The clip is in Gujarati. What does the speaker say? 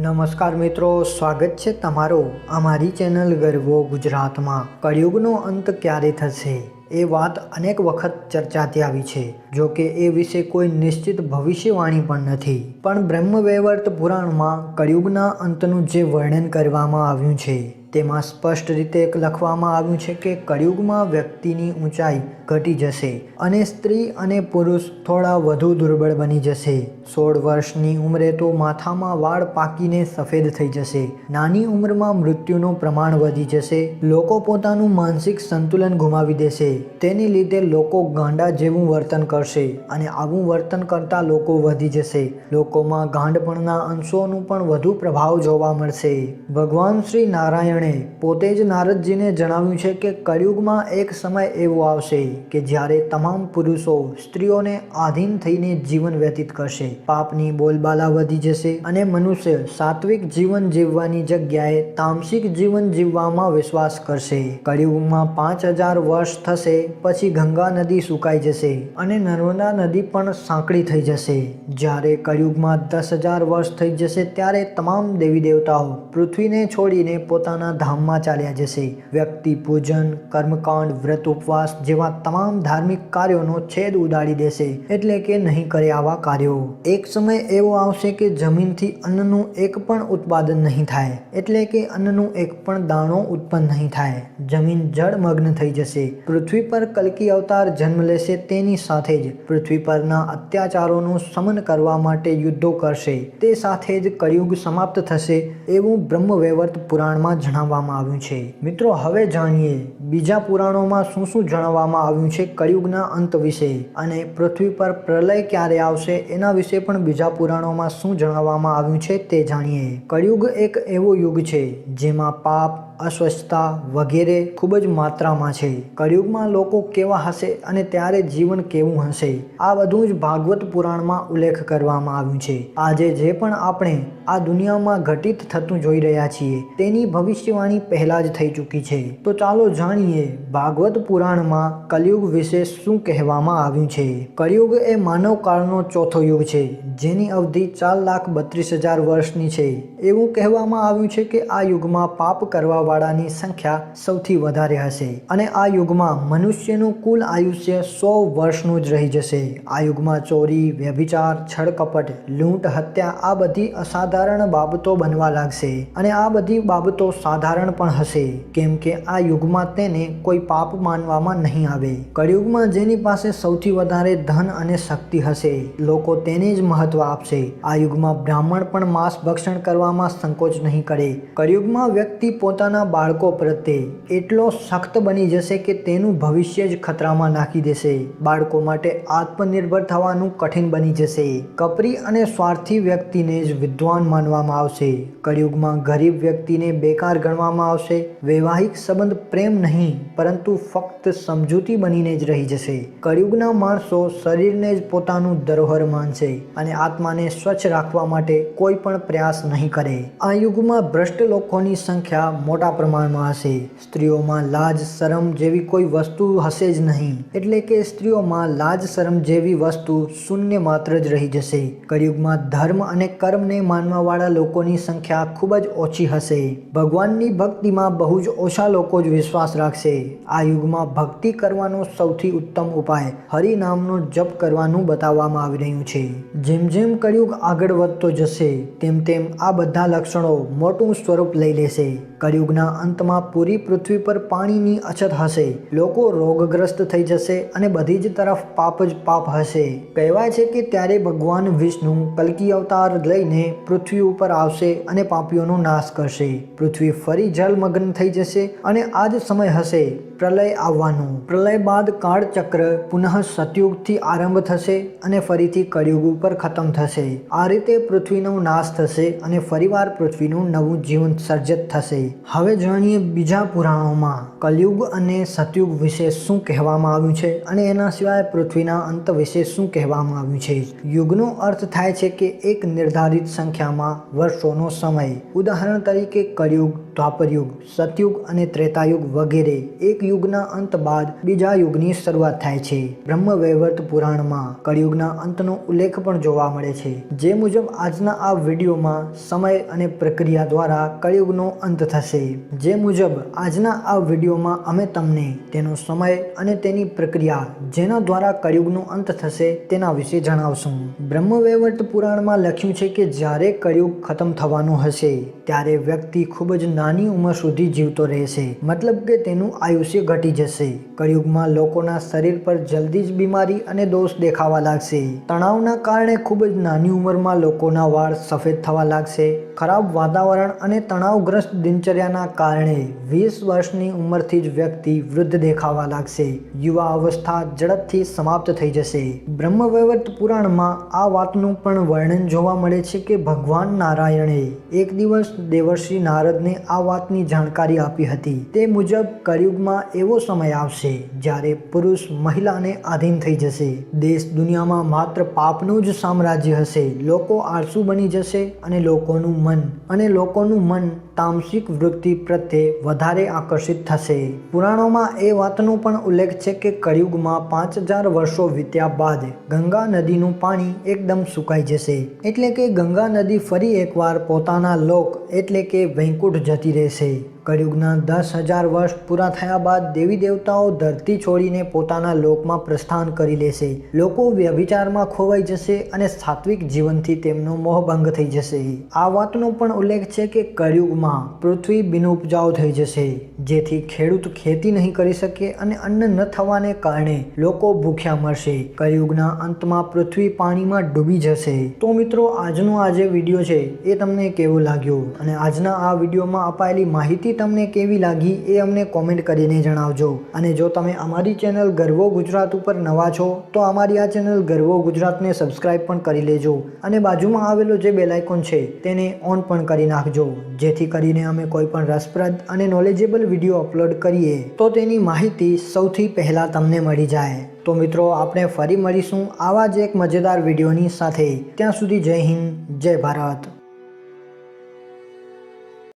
નમસ્કાર મિત્રો, સ્વાગત છે તમારું અમારી ચેનલ ગરવો ગુજરાતમાં. કળિયુગનો અંત ક્યારે થશે? એ વાત અનેક વખત ચર્ચાતી આવી છે. જો કે એ વિશે કોઈ નિશ્ચિત ભવિષ્યવાણી પણ નથી. પણ બ્રહ્મવૈવર્ત પુરાણમાં કળિયુગના અંતનું જે વર્ણન કરવામાં આવ્યું છે તેમાં સ્પષ્ટ રીતે લખવામાં આવ્યું છે કે કળિયુગમાં વ્યક્તિની ઊંચાઈ ઘટી જશે અને સ્ત્રી અને પુરુષ થોડા વધુ દુર્બળ બની જશે. સોળ વર્ષની ઉંમરે તો માથામાં વાળ પાકીને સફેદ થઈ જશે. નાની ઉંમરમાં મૃત્યુનું પ્રમાણ વધી જશે. લોકો પોતાનું માનસિક સંતુલન ગુમાવી દેશે. તેને લીધે લોકો ગાંડા જેવું વર્તન કરશે અને આવું વર્તન કરતા લોકો વધી જશે. લોકોમાં ગાંડપણના અંશોનું પણ વધુ પ્રભાવ જોવા મળશે. ભગવાન શ્રી નારાયણે પોતે જ નારદજીને જણાવ્યું છે કે કળિયુગમાં એક સમય એવો આવશે કે જ્યારે તમામ પુરુષો સ્ત્રીઓને આધીન થઈને જીવન વ્યતીત કરશે. પાપની બોલબાલા વધી જશે અને મનુષ્ય સાત્વિક જીવન જીવવાની જગ્યાએ તામસિક જીવન જીવવામાં વિશ્વાસ કરશે. કળિયુગમાં પાંચ હજાર વર્ષ થશે, પછી ગંગા નદી સુકાઈ જશે અને નર્મદા નદી પણ સાંકડી થઈ જશે. જ્યારે કળિયુગમાં દસ હજાર વર્ષ થઈ જશે, ત્યારે તમામ દેવી દેવતાઓ પૃથ્વીને છોડીને પોતાના ધામમાં ચાલ્યા જશે. વ્યક્તિ, પૂજન, કર્મકાંડ, વ્રત, ઉપવાસ જેવા તમામ ધાર્મિક કાર્યોનો છેદ ઉડાડી દેશે. એટલે કે નહીં કરે આવા કાર્યો. એક સમય એવો આવશે કે જમીનથી અન્નનું એક પણ ઉત્પાદન નહીં થાય. એટલે કે અન્નનું એક પણ દાણો ઉત્પન્ન નહીં થાય. જમીન જળમગ્ન થઈ જશે. પૃથ્વી પર કલકી અવતાર જન્મ લેશે તેની સાથે જ. પૃથ્વી પરના અત્યાચારોનું શમન કરવા માટે યુદ્ધો કરશે. તે સાથે જ કળિયુગ સમાપ્ત થશે. એવું બ્રહ્મવૈવર્ત પુરાણમાં જણાવવામાં આવ્યું છે. મિત્રો, હવે જાણીએ બીજા પુરાણોમાં શું શું જણાવવામાં આવ્યું છે કળિયુગના અંત વિશે અને પૃથ્વી પર પ્રલય ક્યારે આવશે એના વિશે પણ બીજા પુરાણોમાં શું જણાવવામાં આવ્યું છે તે જાણીએ. કળિયુગ એક એવો યુગ છે જેમાં પાપ, અસ્વસ્થતા વગેરે ખૂબ જ માત્રામાં છે. કળિયુગમાં લોકો કેવા હશે અને ત્યારે જીવન કેવું હશે, આ બધું જ ભાગવત પુરાણમાં ઉલ્લેખ કરવામાં આવ્યું છે. આજે જે પણ આપણે આ દુનિયામાં ઘટિત થતું જોઈ રહ્યા છીએ, તેની ભવિષ્યવાણી પહેલાં જ થઈ ચૂકી છે. તો ચાલો જાણીએ ભાગવત પુરાણમાં કલયુગ વિશે શું કહેવામાં આવ્યું છે. કલયુગ એ માનવ ચોથો યુગ છે, જેની અવધિ ચાર લાખ બત્રીસ હજાર વર્ષની છે. એવું કહેવામાં આવ્યું છે કે આ યુગમાં પાપ કરવાવાળાની સંખ્યા સૌથી વધારે હશે અને આ યુગમાં મનુષ્યનું કુલ આયુષ્ય સો વર્ષનું જ રહી જશે. આ યુગમાં ચોરી, વ્યભિચાર, છળકપટ, લૂંટ, હત્યા આ બધી અસાધારણ બાબતો બનવા લાગશે અને આ બધી બાબતો સાધારણ પણ હશે, કેમ કે આ યુગમાં તેને કોઈ પાપ માનવામાં નહીં આવે. કળિયુગમાં જેની પાસે સૌથી વધારે ધન અને શક્તિ હશે, લોકો તેને જ મહત્વ આપશે. આ યુગમાં બ્રાહ્મણ પણ માંસ ભક્ષણ કરવામાં સંકોચ નહીં કરે. કળિયુગમાં વ્યક્તિ પોતાના બાળકો પ્રત્યે એટલો સખ્ત બની જશે કે તેનું ભવિષ્ય જ ખતરામાં નાખી દેશે. બાળકો માટે આત્મનિર્ભર થવાનું કઠિન બની જશે. કપરી અને સ્વાર્થી વ્યક્તિને જ વિદ્વાન માનવામાં આવશે. કળિયુગમાં ગરીબ વ્યક્તિને બેકાર ગણવામાં આવશે. વૈવાહિક સંબંધ પ્રેમ નહીં, પરંતુ ફક્ત સમજૂતી બનીને જ રહી જશે. કળિયુગના માણસો શરીરને જ પોતાનું ધરોહર માનશે અને આત્માને સ્વચ્છ રાખવા માટે કોઈ પણ પ્રયાસ નહીં કરે. આ યુગમાં ભ્રષ્ટ લોકોની સંખ્યા મોટા પ્રમાણમાં હશે. સ્ત્રીઓમાં લાજ, શરમ જેવી કોઈ વસ્તુ હશે જ નહીં. એટલે કે સ્ત્રીઓમાં લાજ, શરમ જેવી વસ્તુ શૂન્ય માત્ર જ રહી જશે. કળિયુગમાં ધર્મ અને કર્મને માનવાવાળા લોકોની સંખ્યા ખૂબ જ ઓછી હશે. ભગવાનની ભક્તિમાં બહુ જ ઓછા લોકો જ વિશ્વાસ રાખશે. આ યુગમાં ભક્તિ કરવાનો સૌથી ઉત્તમ ઉપાય હરિનામનો જપ કરવાનું બતાવવામાં આવી રહ્યું છે. જેમ જેમ કળિયુગ આગળ વધતો જશે, તેમ તેમ આ બધા લક્ષણો મોટું સ્વરૂપ લઈ લેશે. કળિયુગના અંતમાં પૂરી પૃથ્વી પર પાણીની અછત હશે. લોકો રોગગ્રસ્ત થઈ જશે અને બધી જ તરફ પાપ જ પાપ હશે. કહેવાય છે કે ત્યારે ભગવાન વિષ્ણુ કલ્કી અવતાર લઈને પૃથ્વી ઉપર આવશે અને પાપીઓનો નાશ કરશે. પૃથ્વી ફરી જલમગ્ન થઈ જશે અને આ જ સમય હશે. પ્રલય આવવાનું. પ્રલય બાદ કાળચક્ર પુનઃ સતયુગથી આરંભ થશે અને ફરીથી કળિયુગ ઉપર ખતમ થશે. આ રીતે પૃથ્વીનો નાશ થશે અને ફરીવાર પૃથ્વીનું નવું જીવન સર્જિત થશે. હવે જાણીએ બીજા પુરાણોમાં કલયુગ અને સતયુગ વિશે શું કહેવામાં આવ્યું છે અને એના સિવાય પૃથ્વીના અંત વિશે શું કહેવામાં આવ્યું છે. યુગનો અર્થ થાય છે કે એક નિર્ધારિત સંખ્યામાં વર્ષોનો સમય. ઉદાહરણ તરીકે દ્વાપરયુગ, સતયુગ અને ત્રેતાયુગ વગેરે એક યુગના અંત બાદ બીજા યુગની શરૂઆત થાય છે. બ્રહ્મ વૈવર્ત પુરાણમાં કળિયુગના અંતનો ઉલ્લેખ પણ જોવા મળે છે. જે મુજબ આજના આ વિડીયોમાં સમય અને પ્રક્રિયા દ્વારા કળિયુગનો અંત થશે. જે મુજબ આજના આ વિડીયોમાં અમે તમને તેનો સમય અને તેની પ્રક્રિયા જેના દ્વારા કળિયુગનો અંત થશે તેના વિશે જણાવશું. બ્રહ્મવૈવર્ત પુરાણમાં લખ્યું છે કે જ્યારે કળિયુગ ખતમ થવાનું હશે, ત્યારે વ્યક્તિ ખૂબ જ નાની ઉંમર સુધી જીવતો રહેશે. મતલબ કે તેનું આયુષ્ય ઘટી જશે. કળિયુગમાં લોકોના શરીર પર જલ્દી જ બીમારી અને દોષ દેખાવા લાગશે. તણાવના કારણે ખૂબ જ નાની ઉંમરમાં લોકોના વાળ સફેદ થવા લાગશે. ખરાબ વાતાવરણ અને તણાવગ્રસ્ત દિનચર્યાના કારણે વીસ વર્ષની ઉંમરથી જ વ્યક્તિ વૃદ્ધ દેખાવા લાગશે. યુવા અવસ્થા ઝડપથી સમાપ્ત થઈ જશે. બ્રહ્મવૈવર્ત પુરાણમાં આ વાતનું પણ વર્ણન જોવા મળે છે કે ભગવાન નારાયણે એક દિવસ દેવર્ષિ નારદને આ વાતની જાણકારી આપી હતી. તે મુજબ, કળિયુગમાં એવો સમય આવશે જ્યારે પુરુષ મહિલાને આધીન થઈ જશે. દેશ દુનિયામાં માત્ર પાપનું જ સામ્રાજ્ય હશે. લોકો આળસુ બની જશે અને લોકોનું મન અને લોકોનું મન તામસિક વૃત્તિ પ્રત્યે વધારે આકર્ષિત થશે. પુરાણોમાં એ વાતનો પણ ઉલ્લેખ છે કે કળિયુગમાં પાંચ હજાર વર્ષો વીત્યા બાદ ગંગા નદીનું પાણી એકદમ સુકાઈ જશે. એટલે કે ગંગા નદી ફરી એકવાર પોતાના લોક એટલે કે વૈકુંઠ જતી રહેશે કળિયુગના દસ હજાર વર્ષ પૂરા થયા બાદ દેવી દેવતાઓ ધરતી છોડીને પોતાના લોકમાં પ્રસ્થાન કરી લેશે. લોકો વ્યભિચારમાં ખોવાઈ જશે અને સાત્વિક જીવનથી તેમનો મોહભંગ થઈ જશે. આ વાતનો પણ ઉલ્લેખ છે કે કળિયુગમાં પૃથ્વી બિનઉપજાઉ થઈ જશે, જેથી ખેડૂત ખેતી નહીં કરી શકે અને અન્ન ન થવાને કારણે લોકો ભૂખ્યા મળશે કળિયુગના અંતમાં પૃથ્વી પાણીમાં ડૂબી જશે. તો મિત્રો, આજનો આ જે વીડિયો છે એ તમને કેવો લાગ્યો? અને આજના આ વિડીયોમાં અપાયેલી માહિતી તમને કેવી લાગી એ અમને કોમેન્ટ કરીને જણાવજો. અને જો તમે અમારી ચેનલ ગર્વો ગુજરાત ઉપર નવા છો, તો અમારી આ ચેનલ ગર્વો ગુજરાતને સબસ્ક્રાઇબ પણ કરી લેજો. અને બાજુમાં આવેલો જે બેલાઇકોન છે, તેને ઓન પણ કરી નાખજો. જેથી કરીને અમે કોઈ પણ રસપ્રદ અને નોલેજેબલ વીડિયો અપલોડ કરીએ, તો તેની માહિતી સૌથી પહેલાં તમને મળી જાય. તો મિત્રો, આપણે ફરી મળીશું આવા જ એક મજેદાર વિડીયોની સાથે. ત્યાં સુધી જય હિન્દ, જય ભારત.